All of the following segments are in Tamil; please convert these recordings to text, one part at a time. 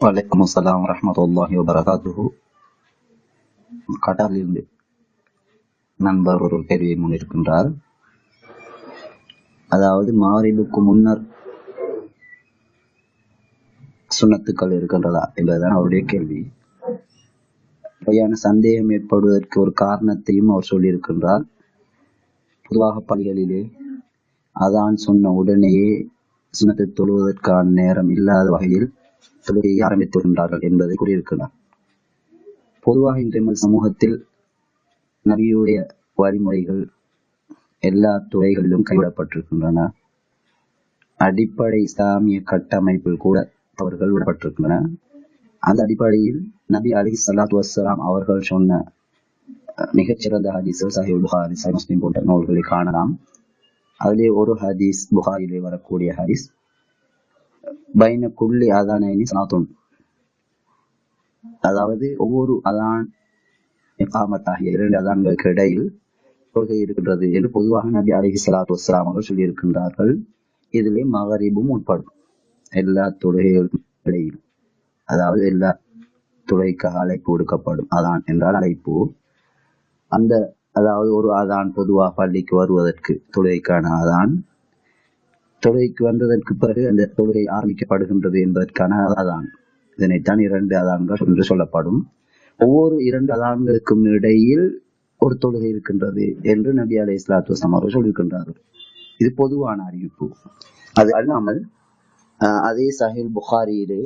வலைக்கம் அஸ்ஸலாம் ரஹமத்துல்லாஹி வபரகாத்துஹு கட்டாரிலிருந்து நண்பர் ஒரு கேள்வியை முன்னிருக்கின்றார் அதாவது மாரிபுக்கு முன்னர் சுண்ணத்துக்கள் இருக்கின்றதா என்பதுதான் அவருடைய கேள்வி பொய்யான சந்தேகம் ஏற்படுவதற்கு ஒரு காரணத்தையும் அவர் சொல்லியிருக்கின்றார் பொதுவாக பள்ளிகளிலே அதான் சொன்ன உடனேயே சுண்ணத்தை தொழுவதற்கான நேரம் இல்லாத வகையில் தொழுகையை ஆரம்பித்து வருகின்றார்கள் என்பதை கூறியிருக்கிறார். பொதுவாக இன்றைய சமூகத்தில் நபியுடைய வழிமுறைகள் எல்லா துறைகளிலும் கைவிடப்பட்டிருக்கின்றன. அடிப்படை இஸ்லாமிய கட்டமைப்பில் கூட அவர்கள் விடப்பட்டிருக்கின்றன. அந்த அடிப்படையில் நபி அலி சலாத் வசலாம் அவர்கள் சொன்ன மிகச்சிறந்த ஹதீஸ் சாஹிப் புகாரி சாஹி போன்ற நூல்களை காணலாம். அதிலே ஒரு ஹதீஸ் புகாரிலே வரக்கூடிய ஹதீஸ் பைன குள்ளி அதானி சனாத்துன். அதாவது ஒவ்வொரு அதான் இகாமத் ஆகிய இரண்டு அதான்களுக்கு இடையில் கொள்கை இருக்கின்றது என்று பொதுவாக நபி அலிஹி சலாத்து வஸ்லாம் அவர்கள் சொல்லியிருக்கின்றார்கள். இதிலே மகரீபும் உட்படும். எல்லா தொழுகைகளுக்கும் இடையில். அதாவது எல்லா துறைக்காக அழைப்பு கொடுக்கப்படும் அதான் என்றால் அழைப்பு. அந்த அதாவது ஒரு அதான் பொதுவாக பள்ளிக்கு வருவதற்கு துறைக்கான அதான். தொழுகைக்கு வந்ததற்கு பிறகு அந்த தொழுகை ஆரம்பிக்கப்படுகின்றது என்பதற்கான அதான் இதனைத்தான் இரண்டு அதான்கள் என்று சொல்லப்படும். ஒவ்வொரு இரண்டு அதான்களுக்கும் இடையில் ஒரு தொழுகை இருக்கின்றது என்று நபி அலை இஸ்லாத்து வஸ்லாம் அவர்கள் சொல்லியிருக்கின்றார்கள். இது பொதுவான அறிவிப்பு. அது அல்லாமல் அதே சஹில் புகாரியிலே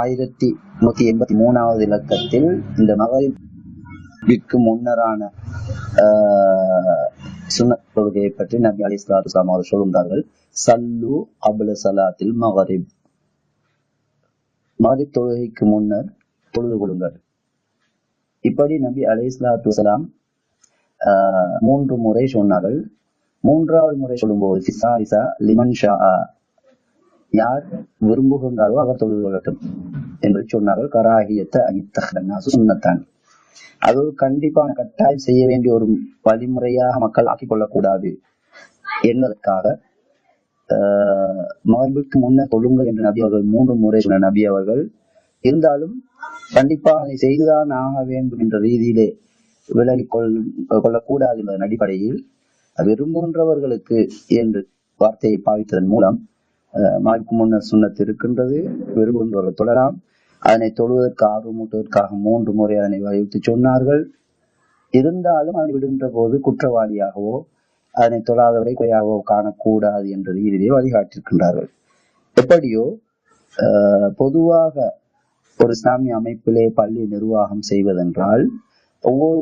ஆயிரத்தி நூத்தி எண்பத்தி மூணாவது இலக்கத்தில் இந்த விற்கு முன்னரான சுன்னத் தொழுகையை பற்றி நபி அலி இஸ்லாத்து வஸ்லாம் அவர்கள் சொல்கின்றார்கள் சல்லு அபுல சலாத்தில் மகரிப் மகரிப் தொழுகைக்கு முன்னர் தொழுது கொள்ளுங்கள். இப்படி நபி அலி இஸ்லாத்து வசலாம் மூன்று முறை சொன்னார்கள். மூன்றாவது முறை சொல்லும்போது லிமன் ஷா யார் விரும்புகின்றாரோ அவர் தொழுது கொள்ளட்டும் என்று சொன்னார்கள். கராகியத்தை அனித்தகன்னா சுண்ணத்தான் அது கண்டிப்பாக கண்டிப்பான கட்டாயம் செய்ய வேண்டிய ஒரு வழிமுறையாக மக்கள் ஆக்கிக்கொள்ளக்கூடாது என்பதற்காக மகர்பிற்கு முன்னர் கொள்ளுங்கள் என்று நபி அவர்கள் மூன்று முறை சொன்ன நபி அவர்கள் இருந்தாலும் கண்டிப்பாக அதை செய்துதான் ஆக வேண்டும் என்ற ரீதியிலே விலகி கொள் கொள்ளக்கூடாது என்பதன் அடிப்படையில் விரும்புகின்றவர்களுக்கு என்று வார்த்தையை பாவித்ததன் மூலம் மாய்க்கு முன்னர் சுண்ணத்து இருக்கின்றது விரும்புகின்றவர்கள் தொடராம் அதனை தொழுவதற்கு ஆர்வமூட்டுவதற்காக மூன்று முறை அதனை வலியுறுத்தி சொன்னார்கள். இருந்தாலும் அதனை விடுகின்ற போது குற்றவாளியாகவோ அதனை தொழாதவரை குறையாகவோ காணக்கூடாது என்ற ரீதியிலே வழிகாட்டியிருக்கின்றார்கள். எப்படியோ பொதுவாக ஒரு இஸ்லாமிய அமைப்பிலே பள்ளி நிர்வாகம் செய்வதென்றால் ஒவ்வொரு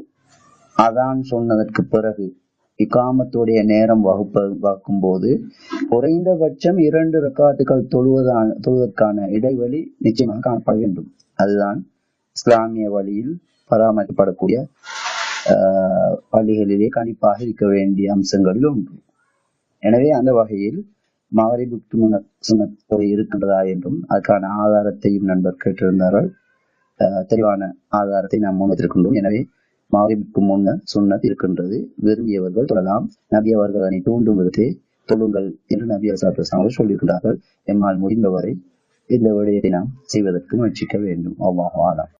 அதான் சொன்னதற்கு பிறகு இக்காமத்துடைய நேரம் வகுப்ப வகுக்கும் போது குறைந்தபட்சம் இரண்டு ரக்காத்துக்கள் தொழுவதான தொழுவதற்கான இடைவெளி நிச்சயமாக காணப்பட வேண்டும். அதுதான் இஸ்லாமிய வழியில் பராமரிக்கப்படக்கூடிய பள்ளிகளிலே கணிப்பாக இருக்க வேண்டிய அம்சங்களில் ஒன்று. எனவே அந்த வகையில் மகரிபுக்கு முன்னர் இருக்கின்றதா என்றும் அதுக்கான ஆதாரத்தையும் நண்பர் கேட்டிருந்தார்கள். தெளிவான ஆதாரத்தை நாம் முன்வைத்திருக்கின்றோம். எனவே மகரிபுக்கு முன்னர் சுண்ணத் இருக்கின்றது. விரும்பியவர்கள் தொழலாம் நபி அவர்கள் அதனை தூண்டும் விதத்தை தொழுங்கள் என்று நபி அசாத் சொல்லியிருக்கிறார்கள். எம்மால் முடிந்தவரை இந்த விடயத்தை நாம் செய்வதற்கு முயற்சிக்க வேண்டும். அவ்வாறு ஆலாம்